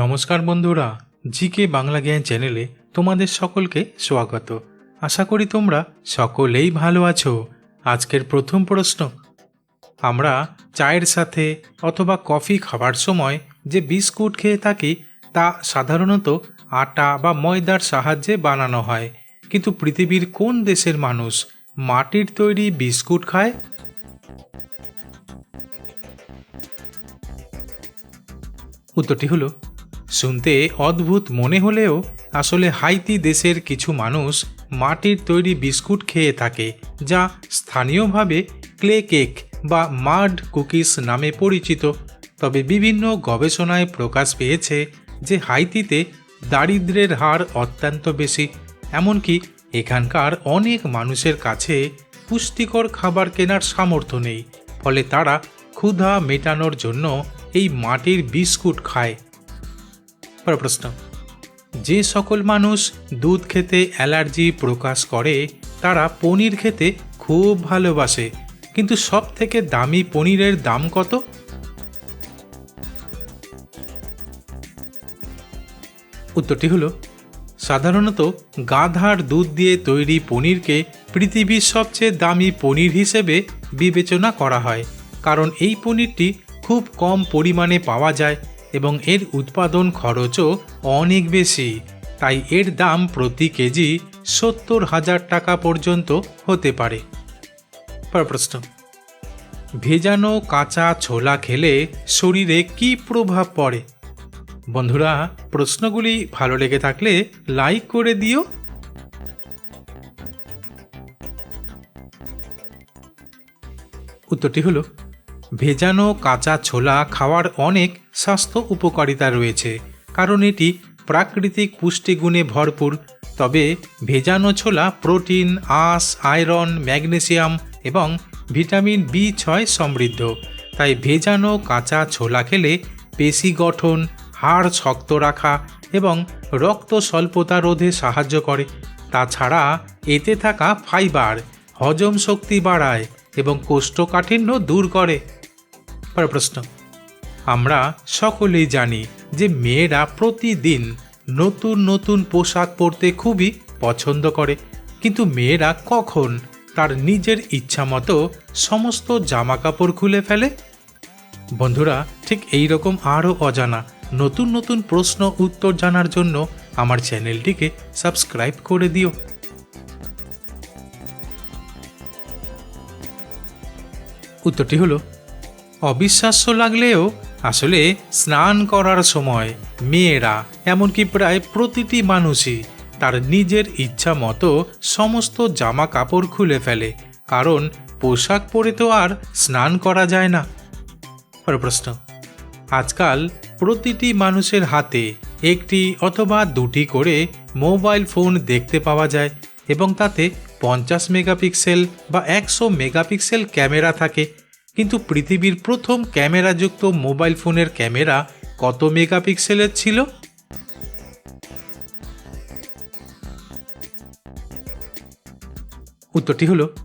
নমস্কার বন্ধুরা, জিকে বাংলা জ্ঞান চ্যানেলে তোমাদের সকলকে স্বাগত। আশা করি তোমরা সকলেই ভালো আছো। আজকের প্রথম প্রশ্ন, আমরা চায়ের সাথে অথবা কফি খাবার সময় যে বিস্কুট খেয়ে থাকি তা সাধারণত আটা বা ময়দার সাহায্যে বানানো হয়। কিন্তু পৃথিবীর কোন দেশের মানুষ মাটির তৈরি বিস্কুট খায়? উত্তরটি হলো শুনতে অদ্ভুত মনে হলেও আসলে হাইতি দেশের কিছু মানুষ মাটির তৈরি বিস্কুট খেয়ে থাকে, যা স্থানীয়ভাবে ক্লে কেক বা মাড কুকিজ নামে পরিচিত। তবে বিভিন্ন গবেষণায় প্রকাশ পেয়েছে যে হাইতিতে দারিদ্র্যের হার অত্যন্ত বেশি। এমনকি এখানকার অনেক মানুষের কাছে পুষ্টিকর খাবার কেনার সামর্থ্য নেই। ফলে তারা ক্ষুধা মেটানোর জন্য এই মাটির বিস্কুট খায়। পরের প্রশ্ন। যে সকল মানুষ দুধ খেতে অ্যালার্জি প্রকাশ করে, তারা পনির খেতে খুব ভালোবাসে, কিন্তু সব থেকে দামি পনিরের দাম কত? উত্তরটি হলো, সাধারণত গাধার দুধ দিয়ে তৈরি পনিরকে পৃথিবীর সবচেয়ে দামি পনির হিসেবে বিবেচনা করা হয়, কারণ এই পনিরটি খুব কম পরিমাণে পাওয়া যায় এবং এর উৎপাদন খরচও অনেক বেশি। তাই এর দাম প্রতি কেজি সত্তর হাজার টাকা পর্যন্ত হতে পারে। প্রশ্ন। ভেজানো কাঁচা ছোলা খেলে শরীরে কি প্রভাব পড়ে? বন্ধুরা, প্রশ্নগুলি ভালো লেগে থাকলে লাইক করে দিও। উত্তরটি হলো ভেজানো কাঁচা ছোলা খাওয়ার অনেক স্বাস্থ্য উপকারিতা রয়েছে, কারণ এটি প্রাকৃতিক পুষ্টিগুণে ভরপুর। তবে ভেজানো ছোলা প্রোটিন, আঁশ, আয়রন, ম্যাগনেসিয়াম এবং ভিটামিন বি ছয় সমৃদ্ধ। তাই ভেজানো কাঁচা ছোলা খেলে পেশি গঠন, হাড় শক্ত রাখা এবং রক্ত স্বল্পতা রোধে সাহায্য করে। তাছাড়া এতে থাকা ফাইবার, হজম শক্তি বাড়ায় এবং কোষ্ঠকাঠিন্য দূর করে। প্রশ্ন। আমরা সকলেই জানি যে মেয়েরা প্রতিদিন নতুন নতুন পোশাক পরতে খুবই পছন্দ করে। কিন্তু মেয়েরা কখন তার নিজের ইচ্ছা মতো সমস্ত জামা কাপড় খুলে ফেলে? বন্ধুরা, ঠিক এই রকম আরও অজানা নতুন নতুন প্রশ্ন উত্তর জানার জন্য আমার চ্যানেলটিকে সাবস্ক্রাইব করে দিও। উত্তরটি হলো অবিশ্বাস্য লাগলেও আসলে স্নান করার সময় মেয়েরা, এমনকি প্রায় প্রতিটি মানুষই তার নিজের ইচ্ছা মতো সমস্ত জামা কাপড় খুলে ফেলে, কারণ পোশাক পরে তো আর স্নান করা যায় না। প্রশ্ন, আজকাল প্রতিটি মানুষের হাতে একটি অথবা দুটি করে মোবাইল ফোন দেখতে পাওয়া যায় এবং তাতে পঞ্চাশ মেগাপিক্সেল বা একশো মেগাপিক্সেল ক্যামেরা থাকে। কিন্তু পৃথিবীর প্রথম ক্যামেরাযুক্ত মোবাইল ফোনের ক্যামেরা কত মেগাপিক্সেলের ছিল? উত্তরটি হলো,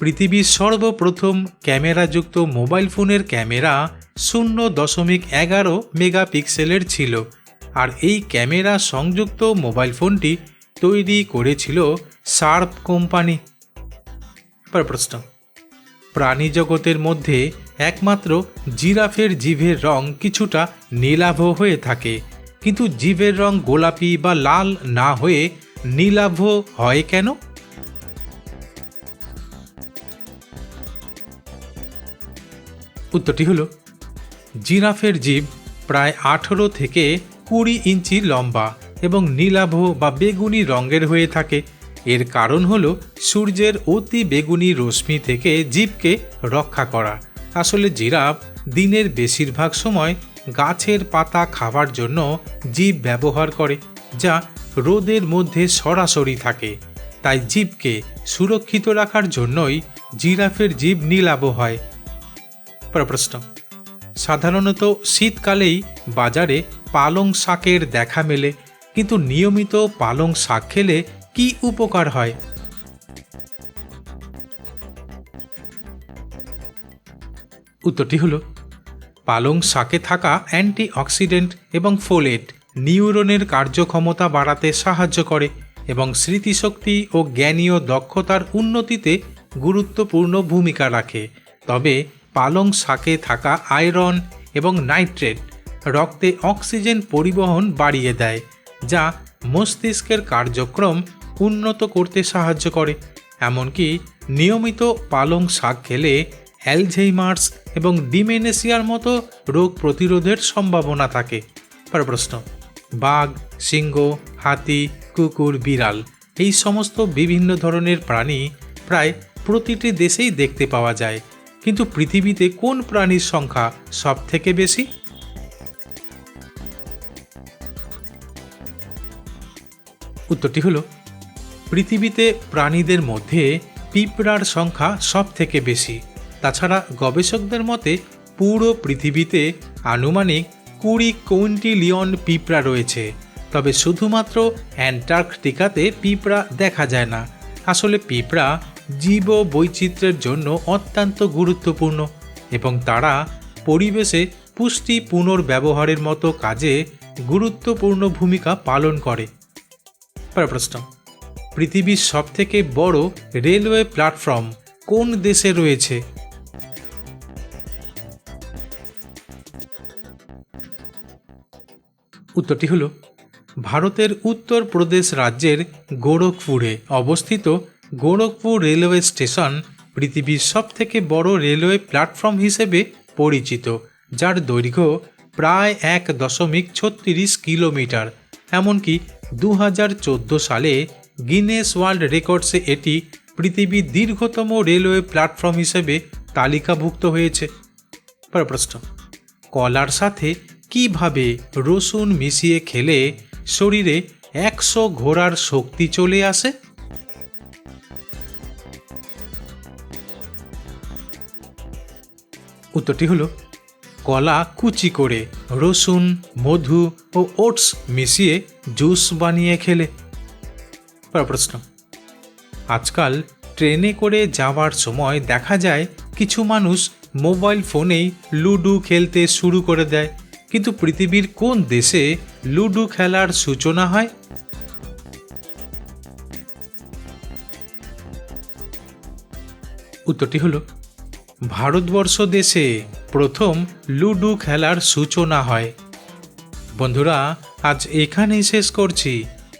পৃথিবীর সর্বপ্রথম ক্যামেরাযুক্ত মোবাইল ফোনের ক্যামেরা শূন্য দশমিক এগারো মেগাপিক্সেলের ছিল। আর এই ক্যামেরা সংযুক্ত মোবাইল ফোনটি তৈরি করেছিল শার্প কোম্পানি। প্রশ্ন। প্রাণী জগতের মধ্যে একমাত্র জিরাফের জিভের রং কিছুটা নীলাভ হয়ে থাকে। কিন্তু জিভের রং গোলাপি বা লাল না হয়ে নীলাভ হয় কেন? উত্তরটি হলো, জিরাফের জীব প্রায় আঠেরো থেকে কুড়ি ইঞ্চি লম্বা এবং নীলাভ বা বেগুনি রঙের হয়ে থাকে। এর কারণ হলো সূর্যের অতি বেগুনি রশ্মি থেকে জীবকে রক্ষা করা। আসলে জিরাফ দিনের বেশিরভাগ সময় গাছের পাতা খাবার জন্য জীব ব্যবহার করে, যা রোদের মধ্যে সরাসরি থাকে। তাই জীবকে সুরক্ষিত রাখার জন্যই জিরাফের জীব নীলাভ হয়। প্রশ্ন। সাধারণত শীতকালেই বাজারে পালং শাকের দেখা মেলে, কিন্তু নিয়মিত পালং শাক খেলে কি উপকার হয়? উত্তরটি হলো, পালং শাকে থাকা অ্যান্টিঅক্সিডেন্ট এবং ফোলেট নিউরনের কার্যক্ষমতা বাড়াতে সাহায্য করে এবং স্মৃতিশক্তি ও জ্ঞানীয় দক্ষতার উন্নতিতে গুরুত্বপূর্ণ ভূমিকা রাখে। তবে পালং শাকে থাকা আয়রন এবং নাইট্রেট রক্তে অক্সিজেন পরিবহন বাড়িয়ে দেয়, যা মস্তিষ্কের কার্যক্রম উন্নত করতে সাহায্য করে, এমনকি নিয়মিত পালং শাক খেলে অ্যালঝেইমার্স এবং ডিমেনেসিয়ার মতো রোগ প্রতিরোধের সম্ভাবনা থাকে। পরের প্রশ্ন, বাঘ, সিংহ, হাতি, কুকুর, বিড়াল এই সমস্ত বিভিন্ন ধরনের প্রাণী প্রায় প্রতিটি দেশেই দেখতে পাওয়া যায়। কিন্তু পৃথিবীতে কোন প্রাণীর সংখ্যা সব থেকে বেশি? উত্তরটি হলো পৃথিবীতে প্রাণীদের মধ্যে পিঁপড়ার সংখ্যা সব থেকে বেশি। তাছাড়া গবেষকদের মতে, পুরো পৃথিবীতে আনুমানিক কুড়ি কৌন্টিলিয়ন পিঁপড়া রয়েছে। তবে শুধুমাত্র অ্যান্টার্কটিকাতে পিঁপড়া দেখা যায় না। আসলে পিঁপড়া জীব বৈচিত্র্যের জন্য অত্যন্ত গুরুত্বপূর্ণ এবং তারা পরিবেশে পুষ্টি পুনর্ব্যবহারের মতো কাজে গুরুত্বপূর্ণ ভূমিকা পালন করে। প্রশ্ন। পৃথিবীর সবথেকে বড় রেলওয়ে প্ল্যাটফর্ম কোন দেশে রয়েছে? উত্তরটি হল ভারতের উত্তরপ্রদেশ রাজ্যের গোরখপুরে অবস্থিত গোরখপুর রেলওয়ে স্টেশন পৃথিবীর সবথেকে বড় রেলওয়ে প্ল্যাটফর্ম হিসেবে পরিচিত, যার দৈর্ঘ্য প্রায় এক দশমিক ছত্রিশ কিলোমিটার, এমনকি দু হাজার চোদ্দ সালে গিনেস ওয়ার্ল্ড রেকর্ডসে এটি পৃথিবীর দীর্ঘতম রেলওয়ে প্ল্যাটফর্ম হিসেবে তালিকাভুক্ত হয়েছে। পরের প্রশ্ন, কলার সাথে কীভাবে রসুন মিশিয়ে খেলে শরীরে একশো ঘোড়ার শক্তি চলে আসে? উত্তরটি হলো, কলা কুচি করে রসুন, মধু ও ওটস মিশিয়ে জুস বানিয়ে খেলে। প্রশ্ন। আজকাল ট্রেনে করে যাওয়ার সময় দেখা যায় কিছু মানুষ মোবাইল ফোনেই লুডো খেলতে শুরু করে দেয়। কিন্তু পৃথিবীর কোন দেশে লুডো খেলার সূচনা হয়? উত্তরটি হলো, ভারতবর্ষ দেশে প্রথম লুডো খেলার সূচনা হয়। বন্ধুরা, আজ এখানেই শেষ করছি।